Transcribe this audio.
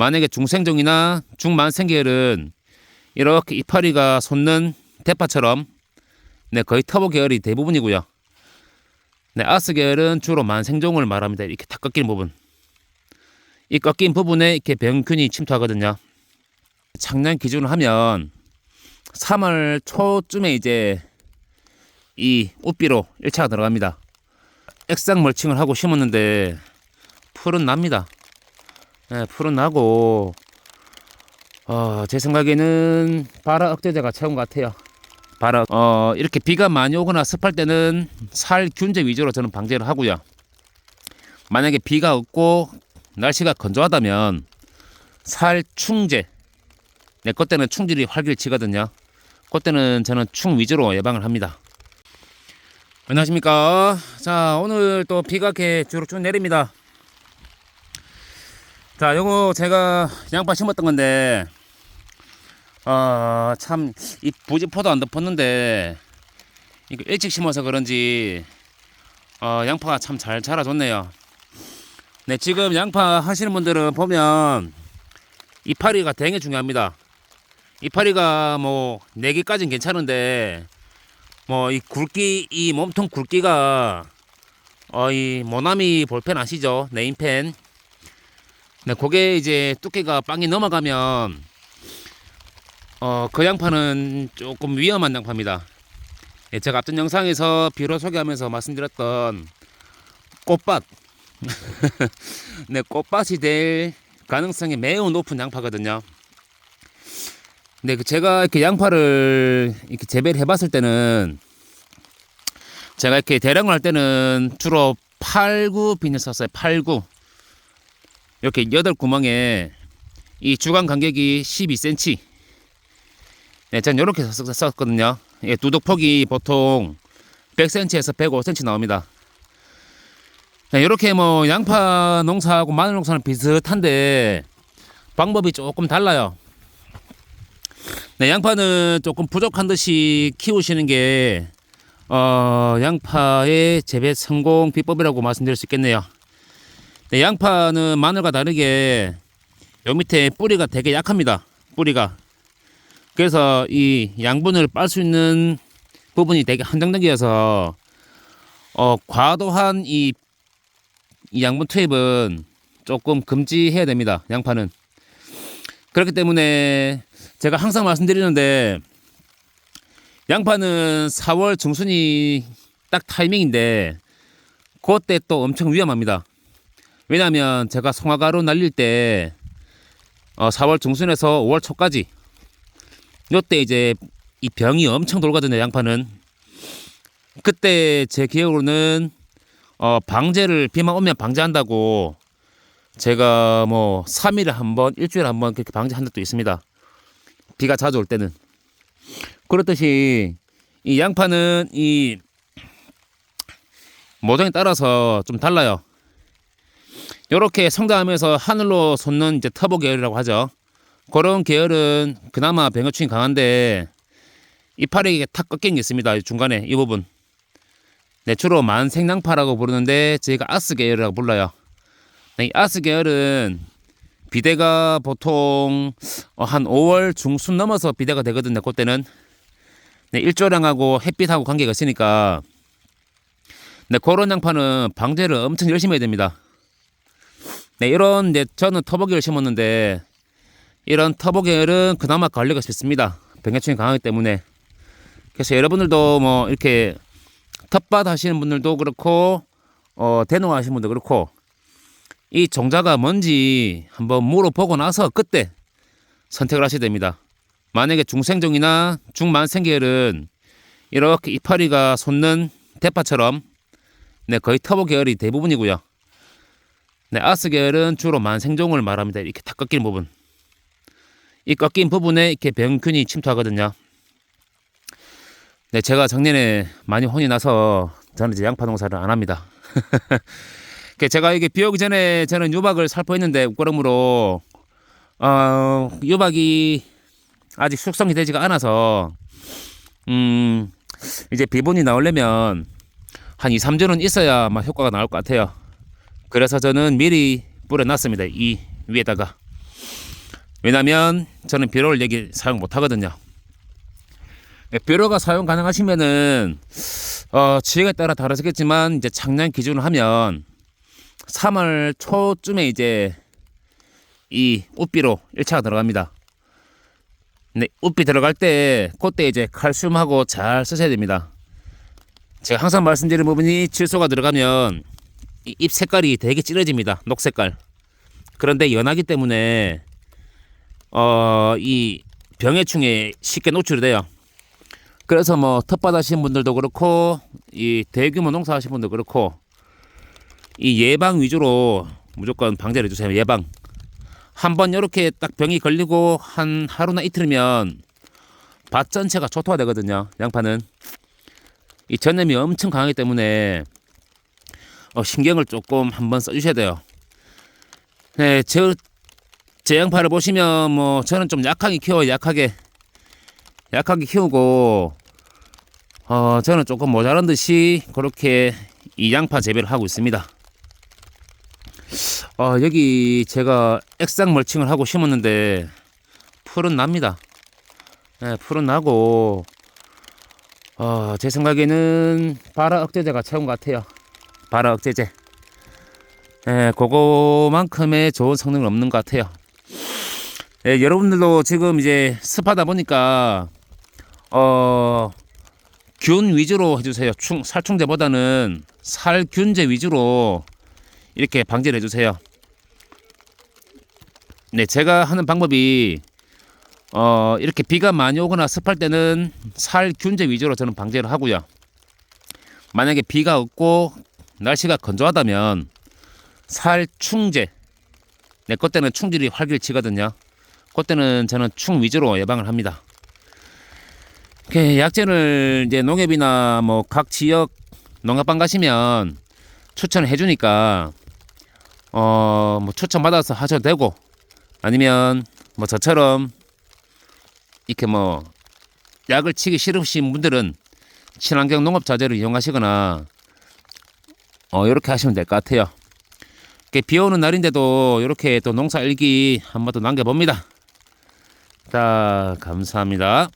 만약에 중생종이나 중만생계열은 이렇게 이파리가 솟는 대파처럼 네, 거의 터보 계열이 대부분이고요. 네, 아스 계열은 주로 만생종을 말합니다. 이렇게 다 꺾인 부분. 이 꺾인 부분에 이렇게 병균이 침투하거든요. 작년 기준으로 하면 3월 초쯤에 이제 이 우비로 1차가 들어갑니다. 액상 멀칭을 하고 심었는데 풀은 납니다. 네, 풀은 나고 어, 제 생각에는 발화 억제제가 최고인 것 같아요. 발화 어, 이렇게 비가 많이 오거나 습할 때는 살 균제 위주로 저는 방제를 하고요. 만약에 비가 없고 날씨가 건조하다면 살 충제 네, 그때는 충질이 활기를 치거든요. 그때는 저는 충 위주로 예방을 합니다. 안녕하십니까. 자, 오늘 또 비가 이렇게 주룩쭉 내립니다. 자, 요거 제가 양파 심었던 건데, 어, 참, 이 부지포도 안 덮었는데, 이거 일찍 심어서 그런지, 어, 양파가 참 잘 자라줬네요. 네, 지금 양파 하시는 분들은 보면, 이파리가 되게 중요합니다. 이파리가 뭐, 4개까지는 괜찮은데, 뭐, 이 굵기, 이 몸통 굵기가, 어, 이 모나미 볼펜 아시죠? 네임펜. 네, 그게 이제 두께가 빵이 넘어가면 어, 그 양파는 조금 위험한 양파입니다. 예, 제가 앞전 영상에서 비로 소개하면서 말씀드렸던 꽃밭. 네, 꽃밭이 될 가능성이 매우 높은 양파거든요. 네, 그 제가 이렇게 양파를 이렇게 재배를 해봤을 때는 제가 이렇게 대량을 할 때는 주로 8구 비닐 썼어요. 8구. 이렇게 여덟 구멍에 이 주간 간격이 12cm. 네, 전 이렇게 썼거든요. 예, 두둑폭이 보통 100cm에서 105cm 나옵니다. 네, 이렇게 뭐 양파 농사하고 마늘 농사는 비슷한데 방법이 조금 달라요. 네, 양파는 조금 부족한 듯이 키우시는 게 어, 양파의 재배 성공 비법이라고 말씀드릴 수 있겠네요. 네, 양파는 마늘과 다르게 요 밑에 뿌리가 되게 약합니다. 뿌리가. 그래서 이 양분을 빨 수 있는 부분이 되게 한정적이어서 어, 과도한 이, 이 양분 투입은 조금 금지해야 됩니다. 양파는. 그렇기 때문에 제가 항상 말씀드리는데 양파는 4월 중순이 딱 타이밍인데 그때 또 엄청 위험합니다. 왜냐하면 제가 송화가루 날릴 때 어, 4월 중순에서 5월 초까지 요때 이제 이 병이 엄청 돌거든요 양파는 그때 제 기억으로는 어, 방제를 비만 오면 방제한다고 제가 뭐 3일에 한 번, 일주일에 한 번 그렇게 방제한 적도 있습니다. 비가 자주 올 때는 그렇듯이 이 양파는 이 모종에 따라서 좀 달라요. 이렇게 성장하면서 하늘로 솟는 이제 터보 계열이라고 하죠. 그런 계열은 그나마 병해충이 강한데 이파리 탁 꺾인 게 있습니다. 중간에 이 부분. 네, 주로 만생양파라고 부르는데 저희가 아스 계열이라고 불러요. 네, 이 아스 계열은 비대가 보통 어, 한 5월 중순 넘어서 비대가 되거든요. 그때는 네, 일조량하고 햇빛하고 관계가 있으니까 네, 그런 양파는 방제를 엄청 열심히 해야 됩니다. 네, 이런 이제 저는 터보계를 심었는데 이런 터보계열은 그나마 관리가 쉽습니다. 병해충이 강하기 때문에 그래서 여러분들도 뭐 이렇게 텃밭 하시는 분들도 그렇고 어, 대농 하시는 분도 그렇고 이 종자가 뭔지 한번 물어보고 나서 그때 선택을 하셔야 됩니다. 만약에 중생종이나 중만생계열은 이렇게 이파리가 솟는 대파처럼 네, 거의 터보 계열이 대부분이고요. 네, 아스 계열은 주로 만생종을 말합니다. 이렇게 다 꺾인 부분. 이 꺾인 부분에 이렇게 병균이 침투하거든요. 네, 제가 작년에 많이 혼이 나서 저는 이제 양파 농사를 안 합니다. 제가 이게 비 오기 전에 저는 유박을 살포했는데 웃거름으로 어, 유박이 아직 숙성이 되지가 않아서 음, 이제 비본이 나오려면 한 2, 3주는 있어야 막 효과가 나올 것 같아요. 그래서 저는 미리 뿌려놨습니다. 이 위에다가. 왜냐면 저는 뷰러를 여기 사용 못 하거든요. 네, 뷰러가 사용 가능하시면은 어, 지역에 따라 다르겠지만 이제 작년 기준으로 하면 3월 초쯤에 이제 이 우비로 1차가 들어갑니다. 근데 우비 들어갈 때 그때 이제 칼슘하고 잘 쓰셔야 됩니다. 제가 항상 말씀드리는 부분이 질소가 들어가면 이 잎 색깔이 되게 진해집니다. 녹색깔. 그런데 연하기 때문에 어 이 병해충에 쉽게 노출이 돼요. 그래서 뭐 텃밭 하시는 분들도 그렇고 이 대규모 농사 하시는 분도 그렇고 이 예방 위주로 무조건 방제를 해주세요. 예방. 한번 이렇게 딱 병이 걸리고 한 하루나 이틀이면 밭 전체가 초토화 되거든요. 양파는 이 전염이 엄청 강하기 때문에 어, 신경을 조금 한번 써주셔야 돼요. 네, 저, 제 양파를 보시면 뭐 저는 좀 약하게 키워요. 약하게 약하게 키우고 어, 저는 조금 모자란 듯이 그렇게 이 양파 재배를 하고 있습니다. 어, 여기 제가 액상 멀칭을 하고 심었는데 풀은 납니다. 네, 풀은 나고 어, 제 생각에는 발화 억제제가 최고인 것 같아요. 발화 억제제. 예, 그거만큼의 좋은 성능은 없는 것 같아요. 예, 여러분들도 지금 이제 습하다 보니까 어, 균 위주로 해주세요. 충, 살충제보다는 살균제 위주로 이렇게 방제를 해주세요. 네, 제가 하는 방법이 어, 이렇게 비가 많이 오거나 습할 때는 살균제 위주로 저는 방제를 하고요. 만약에 비가 없고 날씨가 건조하다면 살충제. 네, 그때는 충질이 활길치거든요. 그때는 저는 충 위주로 예방을 합니다. 약재를 이제 농협이나 뭐 각 지역 농협방 가시면 추천을 해주니까 어 뭐 추천 받아서 하셔도 되고 아니면 뭐 저처럼 이렇게 뭐 약을 치기 싫으신 분들은 친환경 농업 자재를 이용하시거나 어 이렇게 하시면 될 것 같아요. 이렇게 비 오는 날인데도 이렇게 또 농사 일기 한 번 더 남겨봅니다. 자 감사합니다.